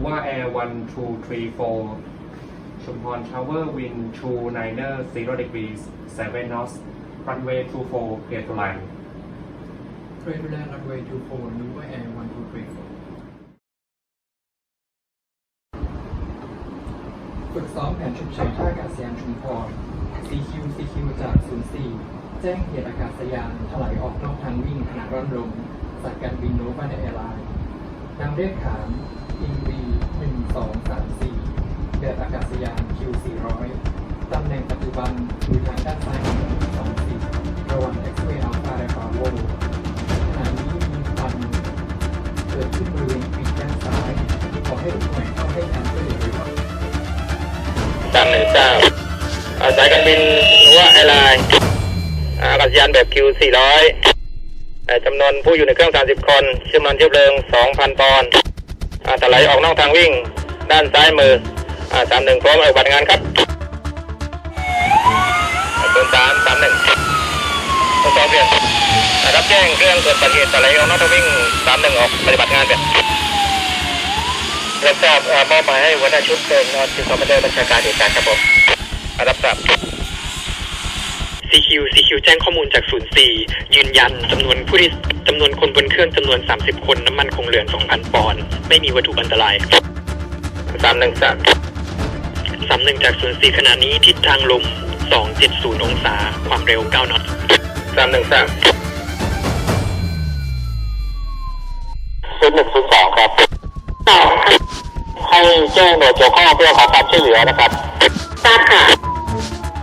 Nuva Air 1 2 3 4ชุมพร Tower Wind 2 Niner 0 degrees 7 knots runway 24 clear to line Trade Land Runway 24 Nuva Air 1234ฝึกซ้อมแผนฉุกเฉินท่าอากาศยานชุมพร CQ CQ จาก 04 แจ้งเหตุอากาศยานถลายออกนอกทางวิ่งขณะร่อนลมสายการบินโนวานแอร์ไลน์นำเลขขาน EV 1234แบบอากาศยาน Q 400 ตำแหน่งปัจจุบันอยู่ทางด้านซ้ายของ24ระหว่าง X-ray Alpha และ Bravo ขณะนี้มีควันเกิดขึ้นบริเวณปีกด้านซ้ายขอให้ทุกหน่วยเข้าให้การช่วยเหลือโดยเร็วสามหนึ่งเก้าสายการบินนัวไอร์ไลน์อากาศยานแบบคิวสี่ร้อยจำนวนผู้อยู่ในเครื่อง 30 คนเชื่อมันเทียบเพลิง 2,000 ปอนด์ ถลายออกนอกทางวิ่ง ด้านซ้ายมือสามหนึ่งพร้อมปฏิบัติงานครับศูนย์สามสามหนึ่งทดสอบเปลี่ยนอ่ารับแจ้งเครื่องเกิดอุบัติเหตุถลายออกนอกทางวิ่งสามหนึ่งออกปฏิบัติงานเปลี่ยนรับทราบอามอบหมายให้หัวหน้าชุดเป็นนอนจิตคอมมานเดอร์บัญชาการเหตุการณ์ครับผมอารับทราบ CQ CQ แจ้งข้อมูลจาก 04 ยืนยันจำนวนผู้ที่ จำนวนคนบนเครื่องจำนวน 30 คนน้ำมันคงเหลือ2,000 ปอนด์ไม่มีวัตถุอันตรายสามหนึ่งสาม31จาก04ขณะนี้ทิศทางลม 270 องศา ความเร็ว 9น็อตสามหนึ่งสามศูนย์หนึ่งศูนย์สองครับให้แจ้งหน่วยเกี่ยวข้องเพื่อขอความช่วยเหลือนะครับทราบค่ะ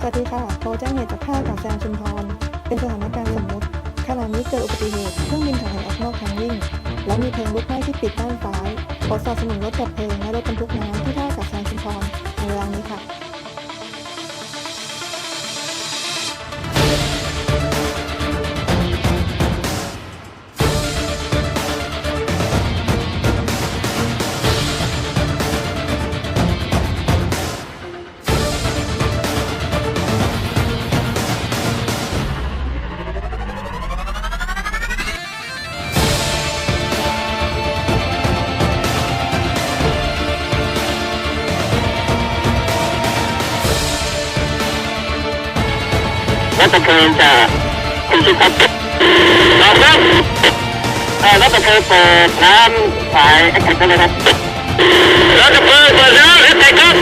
สวัสดีค่ะ โทรแจ้งเหตุจากท่าอากาศยานชุมพร เป็นสถาน กิดอุบัติเหตุเครื่องบินถลายออกนอกทางวิ่ง และมีเพลิงลุกไหม้ที่ปิดด้านซ้ายขอสนับสนุนรถดับเพลิงและรถบรรทุกน้ำที่ท่าอากาศยานชุมพรในเวลานี้ค่ะ ประเพลิงจากคุณชิครับรอบครับเอ่อระเพลิงเปิดน้ำสายเอ็กซ์ได้เลยครับเรถตะเพลิงเปิดน้ำเอ็กซ์ครับ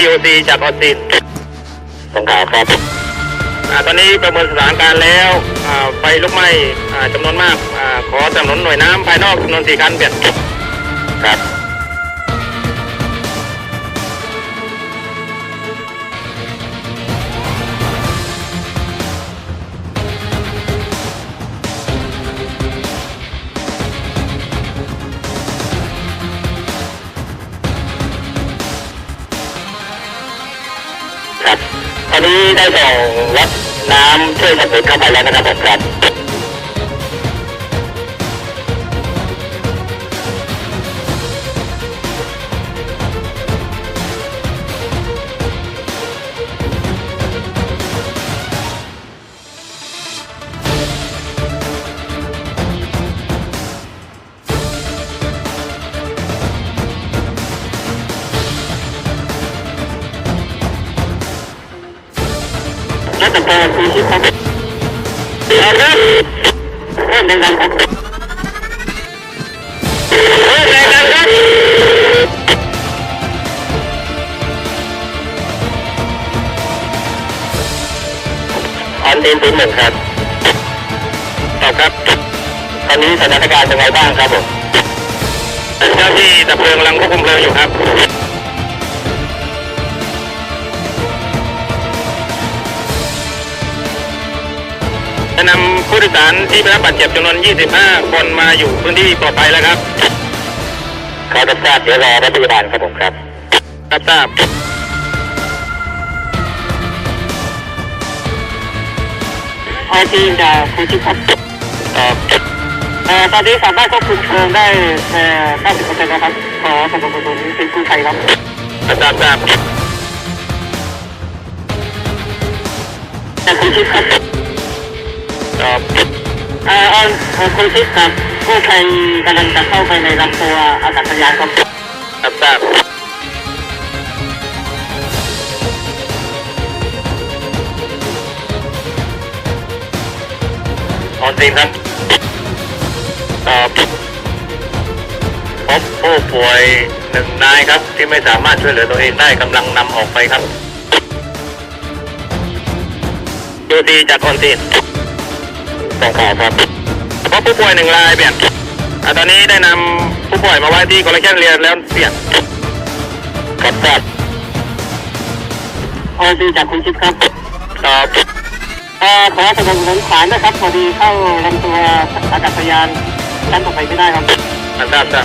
EOC จากออสตินสงขลาครับอ่าตอนนี้ประเมินสถานการณ์แล้ว ไฟลุกไหม้จำนวนมากอขอสนับสนุนหน่วยน้ำภายนอกจำนวนสี่คันเปลี่ยนครับครับตอนนี้ได้ส่งรถ น้ำช่วยสับสนุนเข้าไปแล้วนะครับผมครับ รับออนตีนศูนย์หนึ่งครับตอบครับ ตอนนี้สถานการณ์เป็นไงบ้างครับผมเจ้าที่ดับเพลิงกำลังควบคุมเพลิงอยู่ครับ ผู้โดยสารที่ได้รับบาดเจ็บจำนวน 25 คนมาอยู่พื้นที่ปลอดภัยแล้วครับเขาจะทราบเดี๋ยวรอรถพยาบาลครับผมครับรับทราบโอทีจากคุณชิครับตอบเอ่อตอนนี้สามารถควบคุมเพลิงได้เอ่อ90%นะครับขอสนับสนุนเป็นกู้ภัยครับรับทราบทราบจากคุณชิดครับ ครับอ่าออนเอ่อคุณชิดครับกู้ภัยกำลังจะเข้าไปในลำตัวอากาศยานครับรับทราบออนซีนครับครับพบผู้ป่วยหนึ่งนายครับที่ไม่สามารถช่วยเหลือตัวเองได้กำลังนำออกไปครับดูดีจากออนซีน ส่งข่าวครับพบผู้ป่วยหนึ่งรายเปลี่ยนอ่าตอนนี้ได้นำผู้ป่วยมาไว้ที่คอลเลคชันเรียนแล้วเปลี่ยนครับทราบออนซีจากคุณชิดครับครับเอ่อขอสนับสนุนขวานนะครับพอดีเข้าลำตัวอากาศยานชั้นต่อไปไม่ได้ครับทราบทร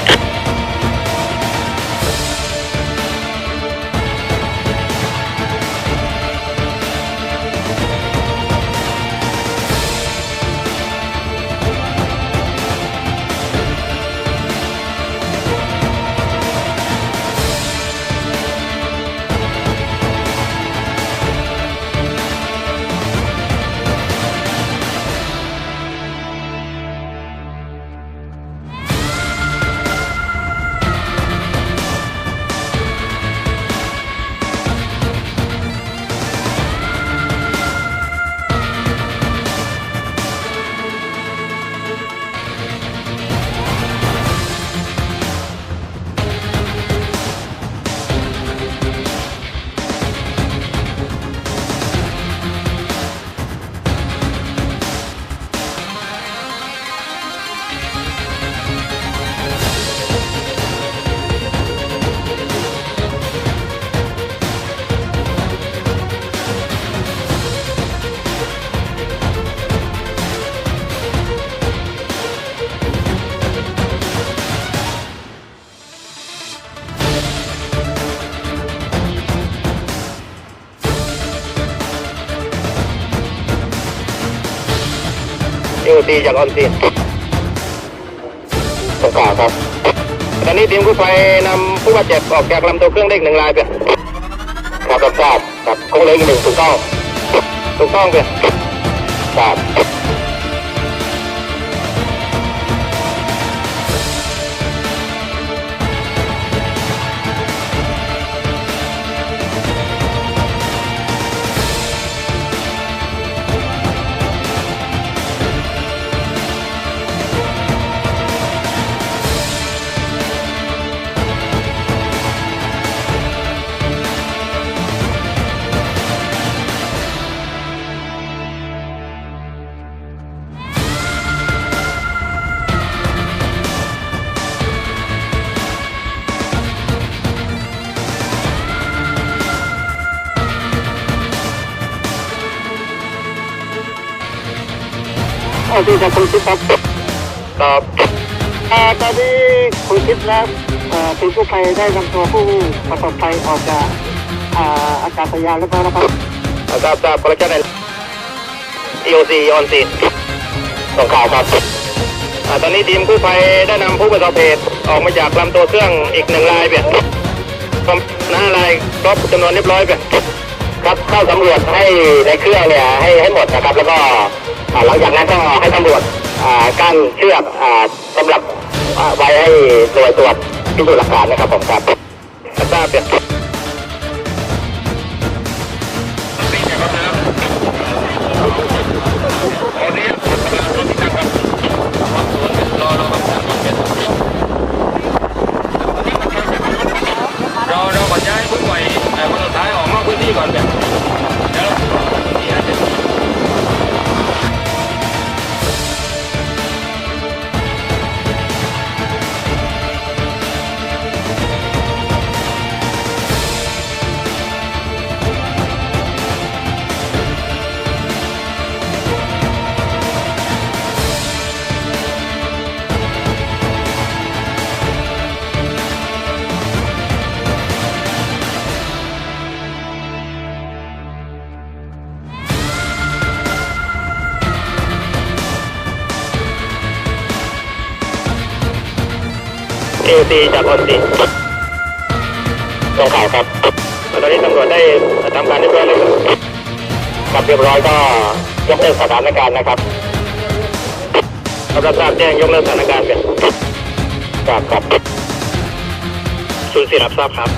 าบยูตีจากออนซีนส่งข่าครับ ตอนนี้ทีมกู้ภัยนำผู้บาดเจ็บออกจากลำตัวเครื่องเล็กหนึ่งรายเปลี่ยนครับรับทราบครับคงเล็กหนึ่งถูกต้องถูกต้องเปลี่ยนทราบ ออนซีจากคุณชิดครับครับอ่าตอนนี้คุณชิดและเอ่อทีมกู้ภัยได้นำตัวผู้ประสบภัยออกจากอ่าอากาศยานแล้วก็นะครับทราบทราบคอลเลคชันใน EOC ออนซีนส่งข่าวครับอ่าตอนนี้ทีมกู้ภัยได้นำผู้ประสบเหตุออกมาจากลำตัวเครื่องอีกหนึ่งรายเปลี่ยนครบหน้ารายครบจำนวนเรียบร้อยเปลี่ยนครับเข้าสำรวจให้ในเครื่องเนี่ยให้ให้หมดนะครับแล้วก็อ่า หลังจากนั้นก็ให้ตำรวจกั้นเชือกสำหรับไว้ให้หน่วยตรวจพิสูจน์หลักฐานนะครับผมครับทราบเปลี่ยนเราเราขอย้ายผู้ป่วย ซีจากออนซีตรงข่าวครับตอนนี้ตำรวจได้ทำการเรียบร้อยแล้วครับครับเรียบร้อยก็ยกเลิกสถานการณ์นะครับรับทราบแจ้งยกเลิกสถานการณ์กันครับครับศูนย์สี่รับทราบครับ